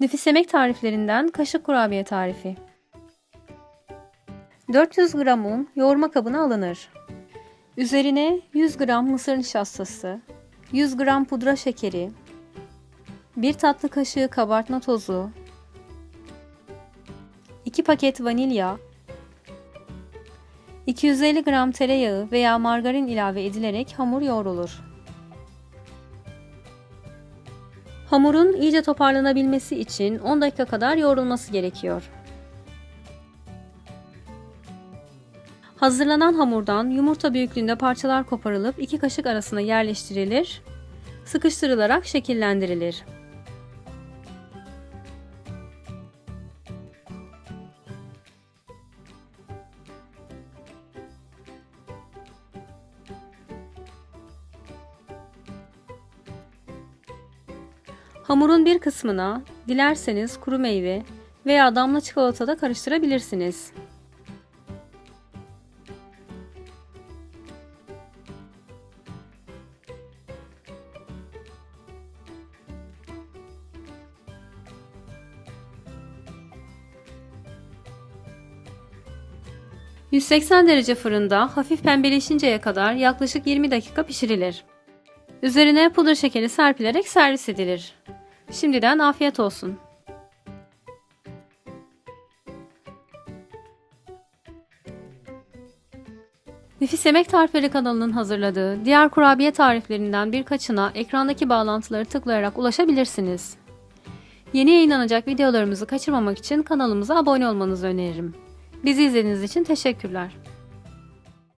Nefis yemek tariflerinden kaşık kurabiye tarifi. 400 gram un yoğurma kabına alınır. Üzerine 100 gram mısır nişastası, 100 gram pudra şekeri, 1 tatlı kaşığı kabartma tozu, 2 paket vanilya, 250 gram tereyağı veya margarin ilave edilerek hamur yoğrulur. Hamurun iyice toparlanabilmesi için 10 dakika kadar yoğrulması gerekiyor. Hazırlanan hamurdan yumurta büyüklüğünde parçalar koparılıp iki kaşık arasına yerleştirilir, sıkıştırılarak şekillendirilir. Hamurun bir kısmına dilerseniz kuru meyve veya damla çikolata da karıştırabilirsiniz. ...180 derece fırında hafif pembeleşinceye kadar yaklaşık 20 dakika pişirilir. Üzerine pudra şekeri serpilerek servis edilir. Şimdiden afiyet olsun. Nefis Yemek Tarifleri kanalının hazırladığı diğer kurabiye tariflerinden birkaçına ekrandaki bağlantıları tıklayarak ulaşabilirsiniz. Yeni yayınlanacak videolarımızı kaçırmamak için kanalımıza abone olmanızı öneririm. Bizi izlediğiniz için teşekkürler.